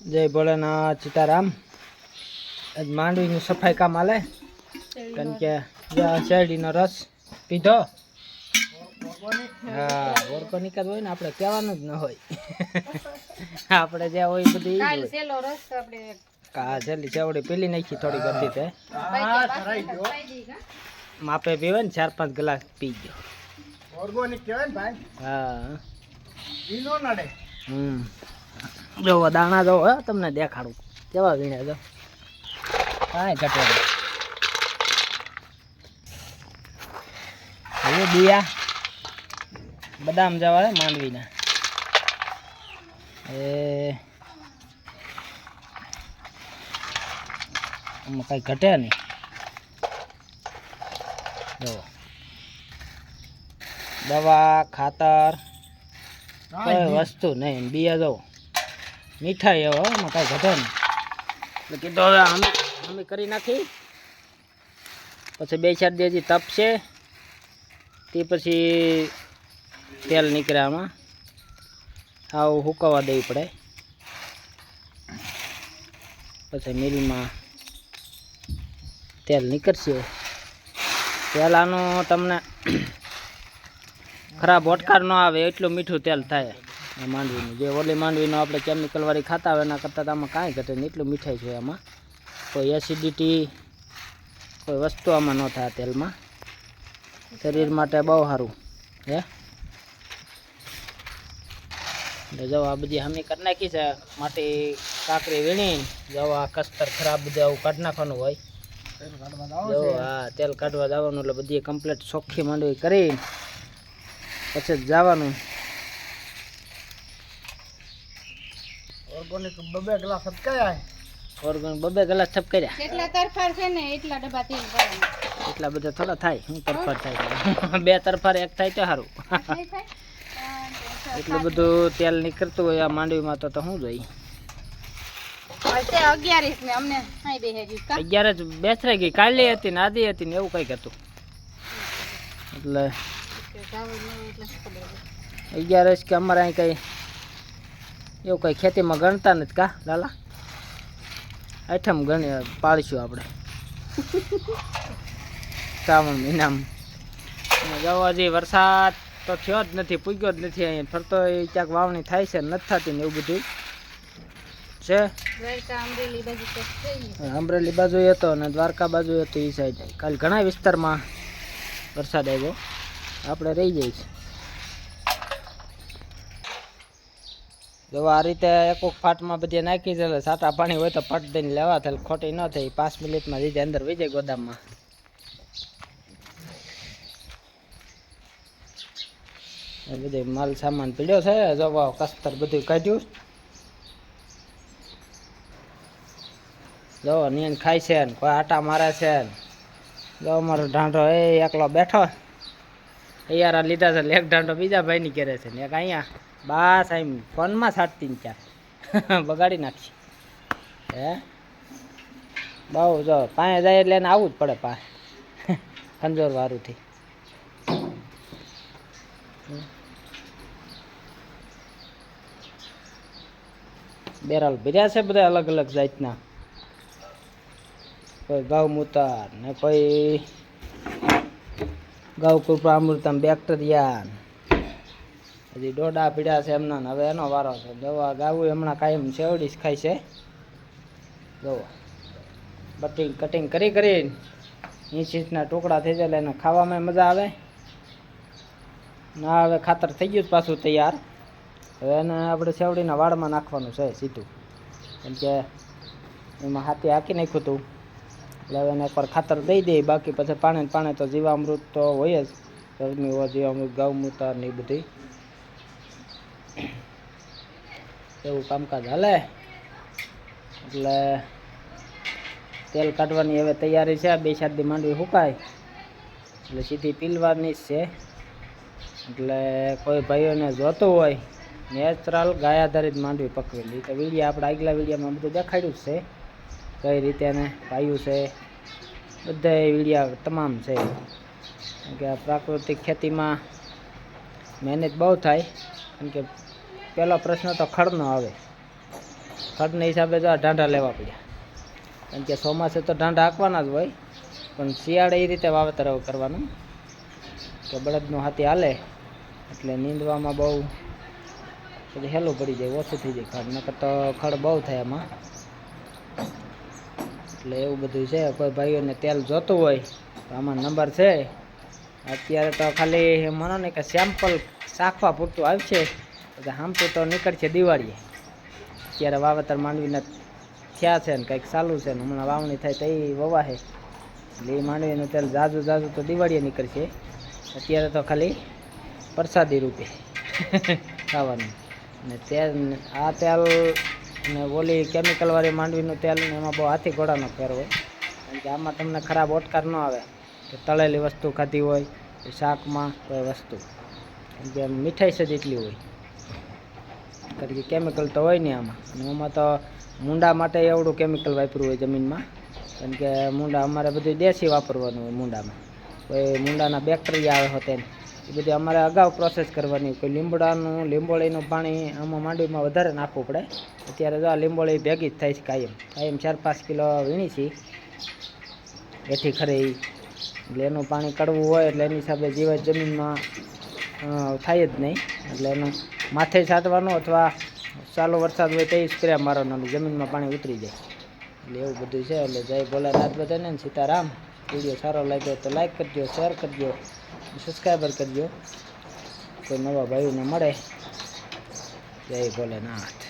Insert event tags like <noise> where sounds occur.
જય ભોળાનાથ સીતારામ. આજ માંડવીની સફાઈ કામ હાલે. કારણ કે શેરડીનો રસ પીધો. હા ઓર્ગોનિક જ હોય ને આપણે કહેવાનું જ ન હોય. આપણે જે હોય એ બધું હા છેલ્લી સેવડી પેલી નાખી થોડી ગતી તે. માપે પીવે ને ચાર પાંચ ગ્લાસ પી ગયો. ઓર્ગોનિક કહેવાય ને ભાઈ. હા. ઈનો નડે. હમ. જોવો દાણા જો હે તમને દેખાડું. કેવા વીણ્યા જો કાંઈ ઘટે હવે બિયા બદામ જવા માંડવીના. એ આમાં કાંઈ ઘટે નહીં. જો. દવા ખાતર કોઈ વસ્તુ નહીં. બિયા જો. મીઠાઈ હવે એમાં કાંઈ ઘટે નહીં. એટલે કીધું હવે અમે અમે કરી નાખી. પછી બે ચાર દી તપશે. તે પછી તેલ નીકળે આમાં. આવું સુકવવા દેવી પડે. પછી મિલમાં તેલ નીકળશે. તેલ આનું તમને ખરાબ ઓટકાર ન આવે, એટલું મીઠું તેલ થાય. માંડવીનું. જે ઓલી માંડવીનું આપણે કેમિકલવાળી ખાતા હોય એના કરતાં તો આમાં કાંઈ ઘટે નહીં. એટલું મીઠાઈ છે આમાં કોઈ એસિડિટી કોઈ વસ્તુ આમાં ન થાય તેલમાં. શરીર માટે બહુ સારું. હે? એટલે જો આ બધી હમી કરી નાખી છે માટી કાકરી વીણી જો આ કસ્તર ખરાબ બધું આવું કાઢી નાખવાનું હોય. જો હા તેલ કાઢવા જવાનું એટલે બધી કમ્પ્લીટ ચોખ્ખી માંડવી કરી પછી જ જવાનું. ઓર્ગોનિક બબે ગ્લાસ અટકાયા ઓર્ગન બબે કલાક થપ કર્યા તરફાર છે ને એટલા ડબ્બા તેલ ભરવાના એટલા બધા થોડા થાય હું તરફાર થાય <laughs> બે તરફાર એક થાય તો સારું. <laughs> એટલું બધું તેલ નીકળતું હોય આ માંડવીમાં તો તો શું જોઈ. અગિયાર જ બેસરાઈ ગઈ કાલે હતી ને આધી હતી ને એવું કંઈક હતું. એટલે અગિયારસ કે અમારે અહીં કંઈ એવું કંઈ ખેતીમાં ગણતા નથી કા લાલા? આઠમ ગણી પાળીશું આપણે. <laughs> શ્રાવણ મહિનામાં. જવા જઈએ વરસાદ તો થયો જ નથી પૂગ્યો જ નથી અહીંયા. ફરતો એ ક્યાંક વાવણી થાય છે નથી થતી ને એવું બધું છે? અમરેલી બાજુ હતો અને દ્વારકા બાજુ હતો એ સાઈડ કાલે ઘણા વિસ્તારમાં વરસાદ આવ્યો. આપણે રહી જઈએ જો આ રીતે એક ફાટમાં બધી નાખી છે સાટા પાણી હોય તો ફટ દઈને લેવા થાય ખોટી ન થઈ પાંચ મિનિટમાં રીતે અંદર વહી જાય ગોદામમાં બધો માલ સામાન પીડ્યો છે, જો કસ્તર બધું કાઢ્યું. જો નિયન ખાય છે કોઈ આટા મારે છે ને. જો અમારો ઢાંઢો એ એકલો બેઠો. યાર લીધા છે એક ઢાંઢો બીજા ભાઈની ઘેરે છે ને, એક અહીંયા બસ આમ ફોનમાં સાટતી ને ચાર. <laughs> બગાડી નાખશે હે? બહુ જો પાસે જાય એટલે એને આવવું જ પડે પાસે <laughs> ખંજોર વારુંથી. બેરાલ ભર્યા છે બધા અલગ અલગ જાતના. કોઈ ગૌમૂતર ને કોઈ ગૌ કૃપા અમૃતમ બેક્ટેરિયા હજી ડોડા પીડ્યા છે એમના હવે એનો વારો છે. દવા ગાવું હમણાં કાયમ સેવડી જ ખાય છે. દવા બટિંગ કટિંગ કરી કરી ઇંચના ટુકડા થઈ જાય એને ખાવામાં મજા આવે. ના હવે ખાતર થઈ ગયું પાછું તૈયાર. હવે એને આપણે સેવડીના વાળમાં નાખવાનું છે સીધું. કેમ કે એમાં હાથી હાકી નાખ્યું હતું. એટલે હવે એને એકવાર ખાતર દઈ દે, બાકી પછી પાણી પાણી તો જીવામૃત તો હોય જ. ગરમી હોય જીવામૃત ગૌમૂતર ને એ બધી. એવું કામકાજ હાલે. એટલે તેલ કાઢવાની હવે તૈયારી છે, બે ચાર દી માંડવી સુકાય. એટલે સીધી પીલવાની છે. એટલે કોઈ ભાઈઓને જોતું હોય, નેચરલ ગાય આધારિત માંડવી પકવેલી. તો વીડિયા આપણે આગલા વીડિયામાં બધું દેખાડ્યું જ છે. કઈ રીતે એને પાયું છે બધા વિડીયા તમામ છે. કે આ પ્રાકૃતિક ખેતીમાં મહેનત બહુ થાય, કેમ કે પહેલો પ્રશ્ન તો ખડનો આવે. ખડના હિસાબે તો આ ઢાંઢા લેવા પડ્યા. કારણ કે ચોમાસે તો ઢાંઢા હાંકવાના જ હોય, પણ શિયાળે એ રીતે વાવેતર કરવાનું. કે બળદનું હાથી હાલે, એટલે નીંદવામાં બહુ પછી હેલું પડી જાય, ઓછું થઈ જાય ખડ. નકર તો ખડ બહુ થાય એમાં એટલે એવું બધું છે. કોઈ ભાઈઓને તેલ જોતું હોય તો આમાં નંબર છે. અત્યારે તો ખાલી માનો ને કે સેમ્પલ શાખવા પૂરતું આવશે. એટલે હામતું તો નીકળશે દિવાળીએ. અત્યારે વાવેતર માંડવીના થયા છે ને કંઈક ચાલુ છે ને હમણાં વાવણી થાય તો એ વવાહે એટલે એ માંડવીનું તેલ જાજુ જાજુ તો દિવાળીએ નીકળશે. અત્યારે તો ખાલી પ્રસાદી રૂપે <laughs> ખાવાનું. ને તેલ, આ તેલ ને ઓલી કેમિકલવાળી માંડવીનું તેલ ને એમાં બહુ હાથી ઘોડાનો ફેર હોય. કારણ કે આમાં તમને ખરાબ ઓટકાર ન આવે. કે તળેલી વસ્તુ ખાધી હોય શાકમાં કોઈ વસ્તુ. કારણ કે મીઠાઈ જ એટલી હોય. કારણ કે કેમિકલ તો હોય નહીં આમાં. અને આમાં તો મૂંડા માટે એવડું કેમિકલ વાપર્યું હોય જમીનમાં. કારણ કે મૂંડા અમારે બધું દેશી વાપરવાનું હોય મૂંડામાં. કોઈ મૂંડાના બેક્ટેરિયા આવે હોતે ને એ બધી અમારે અગાઉ પ્રોસેસ કરવાની. કોઈ લીંબડાનું, લીંબોળીનું પાણી આમાં માંડવીમાં વધારે નાખવું પડે. અત્યારે જો આ લીંબોળી ભેગી જ થાય છે કાયમ. કાયમ ચાર પાંચ કિલો વીણી છે. એથી ખરી એટલે એનું પાણી કડવું હોય એટલે એની હિસાબે જીવાત જમીનમાં થાય જ નહીં. એટલે એનું માથે છાંટવાનું અથવા ચાલુ વરસાદ હોય તે સ્પ્રે મારવાનો જમીનમાં પાણી ઉતરી જાય. એટલે એવું બધું છે. એટલે જય ભોલાનાથ બધાને સીતારામ. વીડિયો સારો લાગ્યો તો લાઈક કરજો શેર કરજો સબસ્ક્રાઈબર કરજો. કોઈ નવા ભાઈઓને મળે, જય ભોલેનાથ.